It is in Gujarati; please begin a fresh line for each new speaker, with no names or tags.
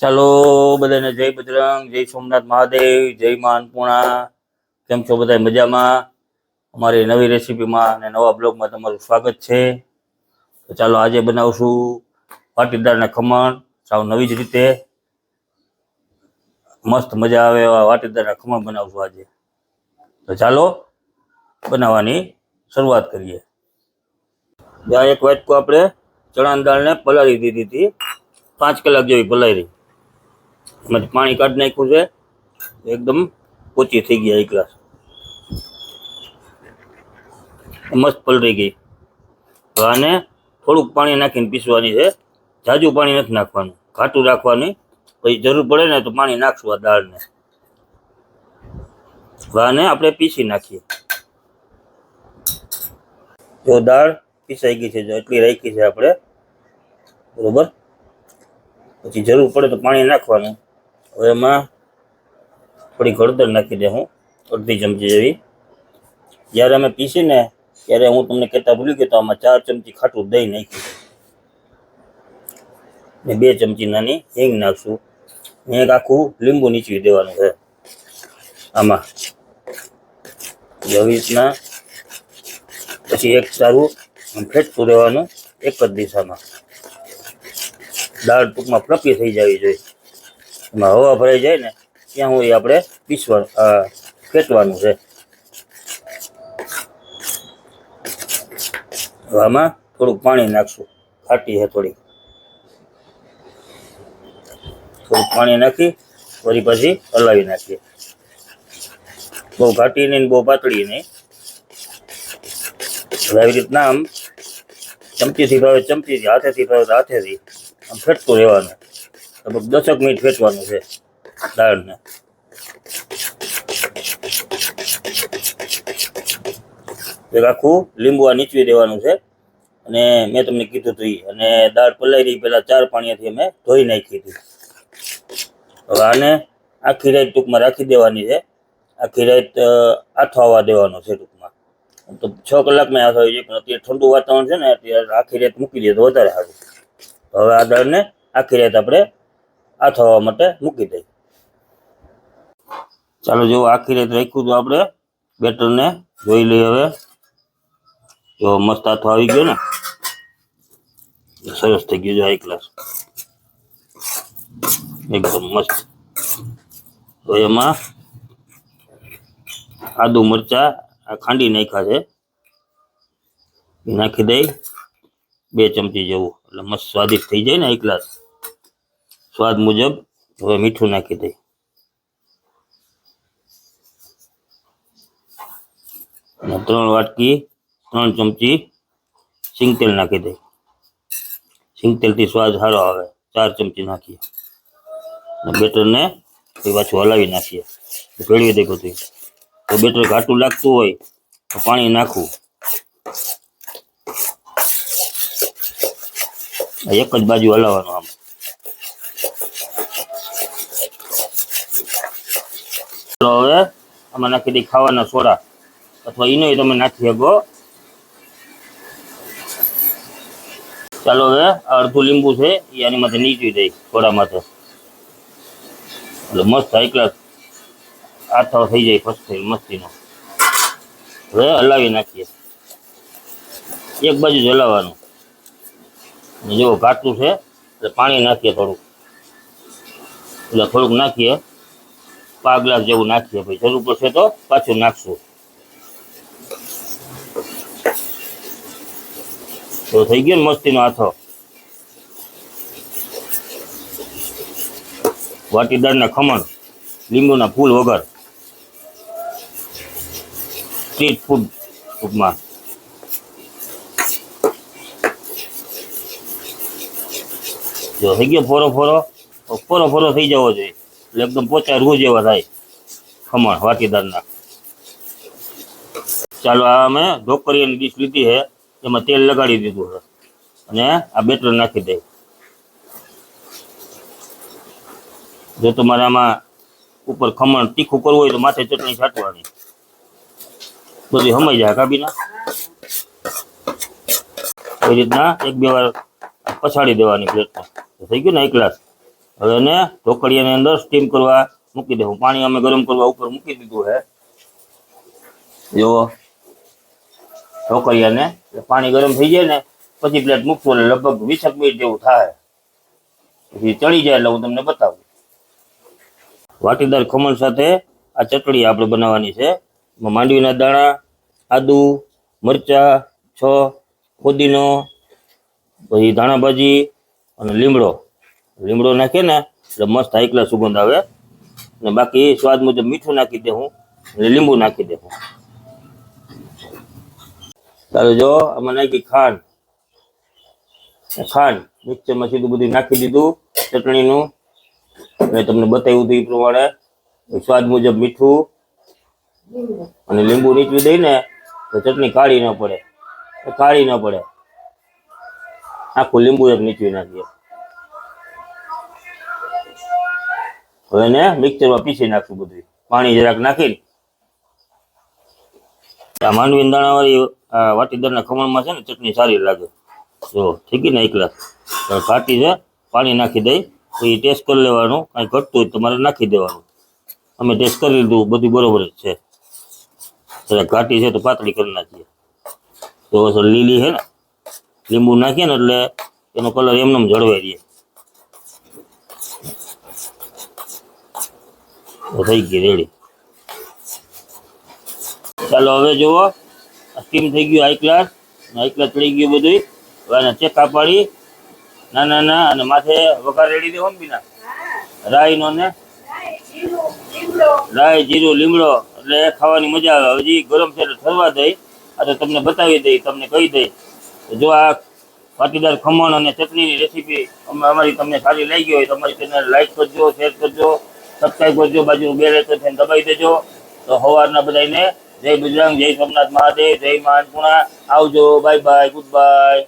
ચાલો બધાને જય બજરંગ, જય સોમનાથ મહાદેવ, જય મા અન્નપૂર્ણા કેમ છો બધા મજામાં? અમારી નવી રેસીપીમાં અને નવા બ્લોગમાં તમારું સ્વાગત છે. તો ચાલો આજે બનાવશું વાટીદારના ખમણ. સાવ નવી જ રીતે. મસ્ત મજા આવે એવા વાટીદારના ખમણ બનાવશું આજે. તો ચાલો બનાવવાની શરૂઆત કરીએ. જ્યાં એક વાટકો આપણે ચણાની દાળને પલાળી દીધી હતી. પાંચ કલાક જેવી પલાળી. એમાંથી પાણી કાઢી નાખ્યું છે. એકદમ પોચી થઈ ગયા એક ગ્લાસ. મસ્ત પલળી ગઈ. આને થોડુંક પાણી નાખીને પીસવાની છે. જાજુ પાણી નથી નાખવાનું. ઘાટું રાખવાની. પછી જરૂર પડે ને તો પાણી નાખશું આ દાળને. આને આપણે પીસી નાખીએ. જો દાળ પીસાઈ ગઈ છે, જો એટલી રાખી છે આપણે. બરોબર? પછી જરૂર પડે તો પાણી નાખવાનું. હવે એમાં થોડી હળદર નાખી દે હું, અડધી ચમચી જેવી. જ્યારે અમે પીસીને, ત્યારે હું તમને કહેતા ભૂલી ગયો તો આમાં ચાર ચમચી ખાટું દહીં નાખ્યું. ને બે ચમચી નાની હિંગ નાખશું. ને એક આખું લીંબુ નીચવી દેવાનું છે. આમાં. જવીસના પછી એક સારું ફેટતું રહેવાનું એક જ દિશામાં. દાળ ટૂંકમાં ફ્લપી થઈ જવી જોઈએ. એમાં હવા ભરાઈ જાય ને, ત્યાં સુધી આપણે પીસવાનું ફેટવાનું છે. હવામાં થોડુંક પાણી નાખશું. ખાટી છે થોડી. થોડુંક પાણી નાખી વળી પછી હલાવી નાખીએ. બહુ ઘાટી નહીં બહુ પાતળી નહીં. આવી રીતના આમ ચમચીથી ભાવે, ચમચીથી, હાથેથી ભાવે તો હાથેથી. આમ ફેટતું રહેવાનું. લગભગ દસક મિનિટ ફેટવાનું છે દાળને. એક આખું લીંબુ આ નીચવી દેવાનું છે. અને મેં તમને કીધું હતું. અને દાળ પલાઈ રહી પહેલાં ચાર પાણીથી અમે ધોઈ નાખી હતી. હવે આને આખી રાત ટૂંકમાં રાખી દેવાની છે. આખી રાત આથવાવા આથો આવવા દેવાનો છે ટૂંકમાં. તો છ કલાકમાં આથો આવી જાય પણ અત્યારે ઠંડુ વાતાવરણ છે ને, અત્યારે આખી રાત મૂકી દે તો વધારે સારું. હવે આ દાળને આખી રાત આપણે આથો થવા માટે મૂકી દઈએ. ચાલો જો આખી રાત રાખ્યું તો આપણે બેટરને જોઈ લઈએ હવે. જો મસ્ત આથો આવી ગયો ને. સરસ થઈ ગયું જો એક ગ્લાસ એકદમ મસ્ત. તો એમાં આદુ મરચા આ ખાંડી નાખ્યા છે. નાખી દઈ. બે ચમચી જેવું. એટલે મસ્ત સ્વાદિષ્ટ થઈ જાય ને એક ગ્લાસ. સ્વાદ મુજબ હવે મીઠું નાખી દઈ ત્રણ વાટકી, ત્રણ ચમચી સિંગતેલ નાખી દઈ સિંગતેલથી સ્વાદ સારો આવે. ચાર ચમચી નાખીએ. અને બેટરને પાછું હલાવી નાખીએ. ભેળવી દઈ બધું તો બેટર ઘાટું લાગતું હોય તો પાણી નાખવું. એક જ બાજુ હલાવવાનું આમ. ચાલો હવે આમાં નાખી દઈ ખાવાના સોડા. અથવા ઈનો તમે નાખી શકો. ચાલો હવે અડધું લીંબુ છે એ આની માથે નીચવી દઈ, સોડા માથે. એટલે મસ્ત હાઈ ક્લાસ આથો થઈ જાય ફસ્ટ થઈ મસ્તીનો. હવે હલાવી નાખીએ. એક બાજુ જ હલાવવાનું. અને જો ઘાટું છે, એટલે પાણી નાખીએ થોડુંક. એટલે થોડુંક નાખીએ પા જેવું નાખીએ ભાઈ જરૂર પડશે તો પાછું નાખશું. તો થઈ ગયો ને મસ્તીનો હાથો વાટીદારના ખમણ, લીંબુના ફૂલ વગર. સ્ટ્રીટ ફૂડ ટૂંકમાં. જો થઈ ગયો ફોરો ફોરો ફોરો ફોરો થઈ જવો જોઈએ. એટલે એકદમ પોચા રૂ જેવા થાય. ખમણ, વાટીદારના. ચાલો, આ અમે ઢોકરીની ડીશ લીધી છે. એમાં તેલ લગાડી દીધું છે. અને આ બેટર નાખી દે. જો તમારે આમાં ઉપર ખમણ તીખું કરવું હોય તો માથે ચટણી છાંટવાની. બધી હમાઈ જાય કાબીના એ રીતના એક બે વાર પછાડી દેવાની પ્લેટમાં થઈ ગયું ને એક ગ્લાસ. હવે એને ઢોકળીયાની અંદર સ્ટીમ કરવા મૂકી દેવું. પાણી અમે ગરમ કરવા ઉપર મૂકી દીધું છે જુઓ. ઢોકળિયાને પાણી ગરમ થઈ જાય ને પછી પ્લેટ મૂકવું એટલે લગભગ વીસક મિનિટ જેવું થાય. પછી ચડી જાય એટલે હું તમને બતાવું. વાટીદાર ખમણ સાથે આ ચટણી આપણે બનાવવાની છે. માંડવીના દાણા, આદુ, મરચા, છ ફુદીનો પછી ધાણા ભાજી અને લીમડો. લીમડો નાખીએ ને એટલે મસ્ત હાઈકલા સુગંધ આવે. અને બાકી સ્વાદ મુજબ મીઠું નાખી દે હું અને લીંબુ નાખી દે હું ચાલો જો આમાં નાખી ખાંડ. ખાંડ મિક્સરમાં સીધું બધું નાખી દીધું, ચટણીનું. મેં તમને બતાવ્યું હતું એ પ્રમાણે. સ્વાદ મુજબ મીઠું અને લીંબુ નીચવી દઈ ને તો ચટણી કાળી ન પડે. કાળી ન પડે. આખું લીંબુ એક નીચવી નાખીએ. હવે એને મિક્સરમાં પીસી નાખશું બધું. પાણી જરાક નાખીને. આ માંડવી દાણાવાળી વાટીદારના ખમણમાં છે ને ચટણી સારી લાગે. જો, ઠીક ને એકલા? ઘાટી છે, પાણી નાખી દઈ તો ટેસ્ટ કરી લેવાનું. કાંઈ ઘટતું હોય તમારે નાખી દેવાનું. અમે ટેસ્ટ કરી લીધું, બધું બરોબર જ છે. ઘાટી છે તો પાતળી કરી નાખીએ. તો લીલી છે ને લીંબુ નાખીએ ને એટલે એનો કલર એમને એમ જળવાઈ રહે. થઈ ગઈ રેડી ચાલો હવે જુઓ સ્ટીમ થઈ ગયું હાઈ ક્લાસ હાઈ ક્લાસ ચડી ગયું બધું હવે આને ચેકા પાડી ના ના ના અને માથે વઘાર રેડી દેવો બીના રાઈ નો ને? રાઈ જીરું, લીમડો, એટલે ખાવાની મજા આવે. હજી ગરમ છે એટલે ઠરવા દઈ. આ તો તમને બતાવી દઈ, તમને કહી દઈ. જો આ પાટીદાર ખમણ અને ચટણીની રેસીપી અમે અમારી તમને સારી લાગી હોય તો અમારી ચેનલ લાઈક કરજો શેર કરજો સબસ્ક્રાઈબ કરજો, બાજુ બે લાઈક છે દબાવી દેજો. તો સવારના બધાને જય ગુજરાત જય સોમનાથ મહાદેવ, જય મા આવજો બાય બાય ગુડ બાય